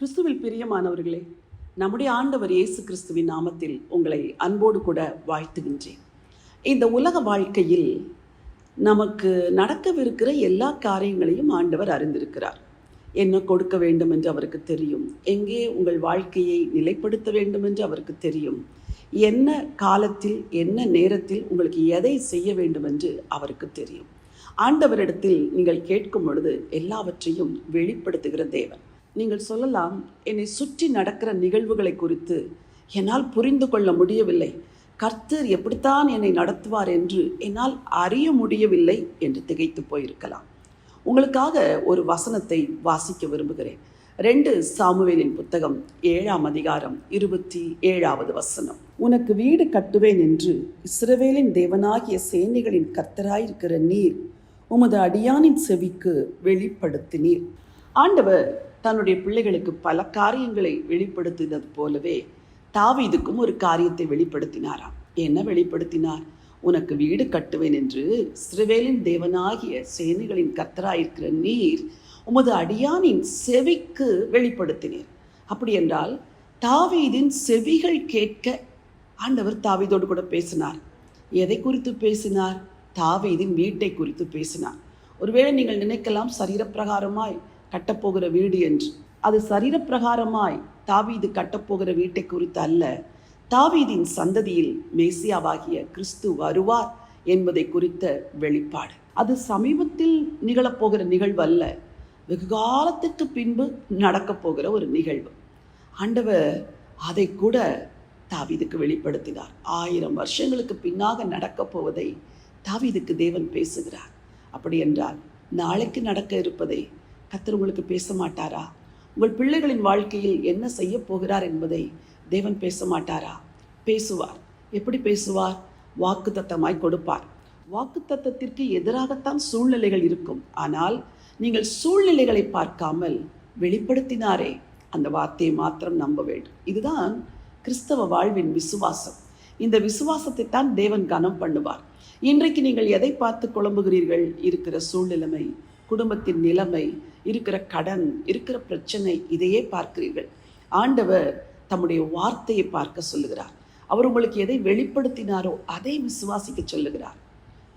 கிறிஸ்துவில் பிரியமானவர்களே நம்முடைய ஆண்டவர் இயேசு கிறிஸ்துவின் நாமத்தில் உங்களை அன்போடு கூட வாழ்த்துகின்றேன். இந்த உலக வாழ்க்கையில் நமக்கு நடக்கவிருக்கிற எல்லா காரியங்களையும் ஆண்டவர் அறிந்திருக்கிறார். என்ன கொடுக்க வேண்டும் என்று அவருக்கு தெரியும். எங்கே உங்கள் வாழ்க்கையை நிலைப்படுத்த வேண்டும் என்று அவருக்கு தெரியும். என்ன காலத்தில் என்ன நேரத்தில் உங்களுக்கு எதை செய்ய வேண்டும் என்று அவருக்கு தெரியும். ஆண்டவரிடத்தில் நீங்கள் கேட்கும் பொழுது எல்லாவற்றையும் வெளிப்படுத்துகிற தேவன். நீங்கள் சொல்லலாம் என்னை சுற்றி நடக்கிற நிகழ்வுகளை குறித்து என்னால் புரிந்து கொள்ள முடியவில்லை. கர்த்தர் எப்படித்தான் என்னை நடத்துவார் என்று என்னால் அறிய முடியவில்லை என்று திகைத்து போயிருக்கலாம். உங்களுக்காக ஒரு வசனத்தை வாசிக்க விரும்புகிறேன். ரெண்டு சாமுவேலின் புத்தகம் ஏழாம் அதிகாரம் இருபத்தி ஏழாவது வசனம். உனக்கு வீடு கட்டுவேன் என்று இஸ்ரவேலின் தேவனாகிய சேனைகளின் கர்த்தராயிருக்கிற நீர் உமது அடியானின் செவிக்கு வெளிப்படுத்தினீர். ஆண்டவர் தன்னுடைய பிள்ளைகளுக்கு பல காரியங்களை வெளிப்படுத்தினது போலவே தாவீதுக்கும் ஒரு காரியத்தை வெளிப்படுத்தினாராம். என்ன வெளிப்படுத்தினார்? உனக்கு வீடு கட்டுவேன் என்று சிறுவேலின் தேவனாகிய சேனைகளின் கத்தராயிருக்கிற நீர் உமது அடியானின் செவிக்கு வெளிப்படுத்தினீர். அப்படி என்றால் தாவீதின் செவிகள் கேட்க ஆண்டவர் தாவீதோடு கூட பேசினார். எதை குறித்து பேசினார்? தாவீதின் வீட்டை குறித்து பேசினார். ஒருவேளை நீங்கள் நினைக்கலாம் சரீரப்பிரகாரமாய் கட்டப்போகிற வீடு என்று. அது சரீரப்பிரகாரமாய் தாவீது கட்டப்போகிற வீட்டை குறித்து அல்ல. தாவீதின் சந்ததியில் மேசியாவாகிய கிறிஸ்து வருவார் என்பதை குறித்த வெளிப்பாடு. அது சமீபத்தில் நிகழப்போகிற நிகழ்வு அல்ல. வெகு காலத்துக்கு பின்பு நடக்கப் போகிற ஒரு நிகழ்வு. ஆண்டவர் அதை கூட தாவீதுக்கு வெளிப்படுத்தினார். ஆயிரம் வருஷங்களுக்கு பின்னாக நடக்கப் போவதை தாவீதுக்கு தேவன் பேசுகிறார். அப்படி என்றால் நாளைக்கு நடக்க இருப்பதை கத்தர் உங்களுக்கு பேச மாட்டாரா உங்கள் பிள்ளைகளின் வாழ்க்கையில் என்ன செய்ய போகிறார் என்பதை தேவன் பேச மாட்டாரா பேசுவார். எப்படி பேசுவார்? வாக்கு தத்தமாய் கொடுப்பார். வாக்கு தத்தத்திற்கு எதிராகத்தான் சூழ்நிலைகள் இருக்கும். ஆனால் நீங்கள் சூழ்நிலைகளை பார்க்காமல் வெளிப்படுத்தினாரே அந்த வார்த்தையை மாத்திரம் நம்ப வேண்டும். இதுதான் கிறிஸ்தவ வாழ்வின் விசுவாசம். இந்த விசுவாசத்தை தான் தேவன் கனம் பண்ணுவார். இன்றைக்கு நீங்கள் எதை பார்த்து குழம்புகிறீர்கள்? இருக்கிற சூழ்நிலைமை குடும்பத்தின் நிலைமை இருக்கிற கடன் இருக்கிற பிரச்சனை இதையே பார்க்கிறீர்கள். ஆண்டவர் தம்முடைய வார்த்தையை பார்க்க சொல்லுகிறார். அவர் உங்களுக்கு எதை வெளிப்படுத்தினாரோ அதை விசுவாசிக்க சொல்லுகிறார்.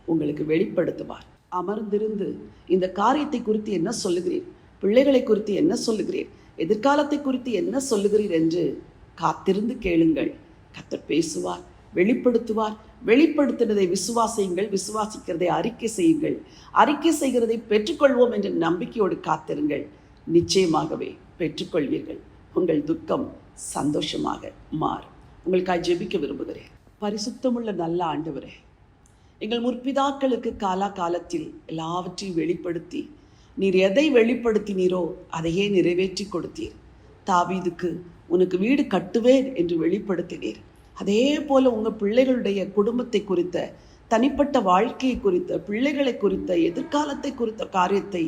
உங்களுக்கு வெளிப்படுத்துவார். அமர்ந்திருந்து இந்த காரியத்தை குறித்து என்ன சொல்லுகிறீர்? பிள்ளைகளை குறித்து என்ன சொல்லுகிறீர்? எதிர்காலத்தை குறித்து என்ன சொல்லுகிறீர் என்று காத்திருந்து கேளுங்கள். கத்தர் பேசுவார். வெளிப்படுத்துவார். வெளிப்படுத்தினதை விசுவாசியுங்கள் விசுவாசிக்கிறதை அறிக்கை செய்யுங்கள். அறிக்கை செய்கிறதை பெற்றுக்கொள்வோம் என்ற நம்பிக்கையோடு காத்திருங்கள். நிச்சயமாகவே பெற்றுக்கொள்வீர்கள். உங்கள் துக்கம் சந்தோஷமாக மாறும். உங்களுக்காக ஜெபிக்க விரும்புகிறேன். பரிசுத்தமுள்ள நல்ல ஆண்டவரே எங்கள் முற்பிதாக்களுக்கு காலா காலத்தில் எல்லாவற்றையும் வெளிப்படுத்தி நீர் எதை வெளிப்படுத்தினீரோ அதையே நிறைவேற்றி கொடுத்தீர். தாவீதுக்கு உனக்கு வீடு கட்டுவேன் என்று வெளிப்படுத்தினீர். அதே போல உங்கள் பிள்ளைகளுடைய குடும்பத்தை குறித்த தனிப்பட்ட வாழ்க்கையை குறித்த பிள்ளைகளை குறித்த எதிர்காலத்தை குறித்த காரியத்தை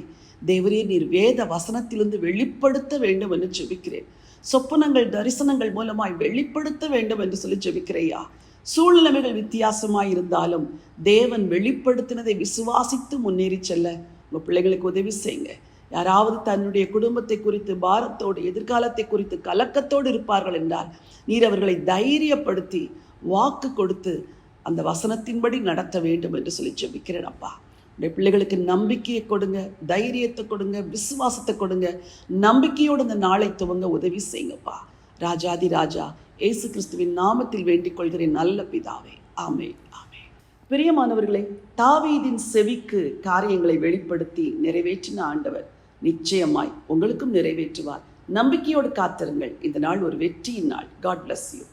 தேவரே நீர் வேத வசனத்திலிருந்து வெளிப்படுத்த வேண்டும் என்று ஜெபிக்கிறேன். சொப்பனங்கள் தரிசனங்கள் மூலமாய் வெளிப்படுத்த வேண்டும் என்று சொல்லி ஜெபிக்கிறையா சூழ்நிலைமைகள் வித்தியாசமாய் இருந்தாலும் தேவன் வெளிப்படுத்தினதை விசுவாசித்து முன்னேறி செல்ல உங்கள் பிள்ளைகளுக்கு உதவி செய்யுங்க. யாராவது தன்னுடைய குடும்பத்தை குறித்து பாரத்தோடு எதிர்காலத்தை குறித்து கலக்கத்தோடு இருப்பார்கள் என்றால் நீர் அவர்களை தைரியப்படுத்தி வாக்கு கொடுத்து அந்த வசனத்தின்படி நடத்த வேண்டும் என்று சொல்லி ஜெபிக்கிறேன் அப்பா. உடைய பிள்ளைகளுக்கு நம்பிக்கையை கொடுங்க தைரியத்தை கொடுங்க விசுவாசத்தை கொடுங்க. நம்பிக்கையோடு இந்த நாளை துவங்க உதவி செய்யுங்கப்பா. ராஜாதி ராஜா இயேசு கிறிஸ்துவின் நாமத்தில் வேண்டிக் கொள்கிறேன் நல்ல பிதாவே. ஆமே ஆமே பிரியமானவர்களே தாவீதின் செவிக்கு காரியங்களை வெளிப்படுத்தி நிறைவேற்றின ஆண்டவர். நிச்சயமாய் உங்களுக்கும் நிறைவேற்றுவார். நம்பிக்கையோடு காத்திருங்கள். இந்த நாள் ஒரு வெற்றியின் நாள். God bless you